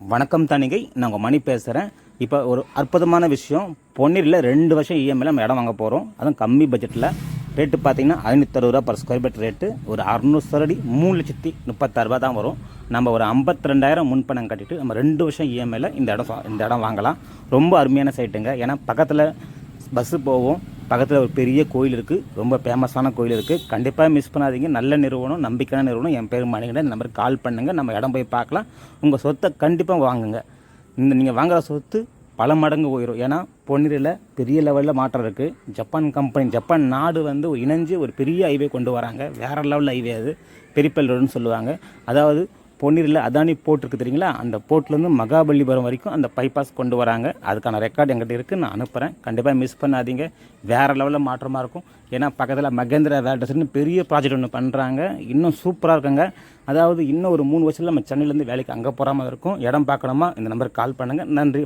வணக்கம் தணிகை. நான் உங்கள் மணி பேசுகிறேன் இப்போ ஒரு அற்புதமான விஷயம். பொன்னீரில் ரெண்டு வருஷம் இஎம்ஐயில் நம்ம இடம் வாங்க போகிறோம் அதுவும் கம்மி பட்ஜெட்டில் ரேட்டு பார்த்தீங்கன்னா ஐநூற்றறுபது ரூபா பர் ஸ்கொயர் ஃபீட் ரேட்டு ஒரு அறுநூறு சரடி மூணு லட்சத்தி முப்பத்தாறு ரூபா தான் வரும். நம்ம ஒரு ஐம்பத்தி ரெண்டாயிரம் முன்பணம் கட்டிட்டு நம்ம ரெண்டு வருஷம் இஎம்ஐயில் இந்த இடம் இந்த இடம் வாங்கலாம். ரொம்ப அருமையான சைட்டுங்க ஏன்னா பக்கத்தில் பஸ்ஸு போவோம். பக்கத்தில் ஒரு பெரிய கோயில் இருக்குது ரொம்ப ஃபேமஸான கோயில் இருக்குது கண்டிப்பாக மிஸ் பண்ணாதீங்க. நல்ல நிறுவனம் நம்பிக்கையான நிறுவனம். என் பேர் மணிகண்டன். இந்த நம்பருக்கு கால் பண்ணுங்கள் நம்ம இடம் போய் பார்க்கலாம். உங்கள் சொத்தை கண்டிப்பாக வாங்குங்க. இந்த நீங்கள் வாங்குகிற சொத்து பல மடங்கு உயரும். ஏன்னா பொன்னிரில் பெரிய லெவலில் மாற்றம் இருக்குது ஜப்பான் கம்பெனி ஜப்பான் நாடு வந்து இணைஞ்சு ஒரு பெரிய ஹைவே கொண்டு வராங்க. வேறு லெவலில் ஹைவே அது. பெரிப்பல் ரோடுன்னு சொல்லுவாங்க. அதாவது பொன்னீரில் அதானி போர்ட் இருக்குது தெரியுங்களா? அந்த போர்ட்லேருந்து மகாபலிபுரம் வரைக்கும் அந்த பைபாஸ் கொண்டு வராங்க. அதுக்கான ரெக்கார்டு எங்கிட்ட இருக்குது நான் அனுப்புகிறேன் கண்டிப்பாக மிஸ் பண்ணாதீங்க. வேறு லெவலில் மாற்றமாக இருக்கும். ஏன்னா பக்கத்தில் மகேந்திரா வேல்டர்ஸ்னு பெரிய ப்ராஜெக்ட் ஒன்று பண்ணுறாங்க இன்னும் சூப்பராக இருக்குங்க. அதாவது இன்னும் ஒரு மூணு வருஷத்தில் நம்ம சென்னையிலேருந்து வேலைக்கு அங்கே போகிற மாதிரி இருக்கும். இடம் பார்க்கணுமா? இந்த நம்பருக்கு கால் பண்ணுங்கள் நன்றி.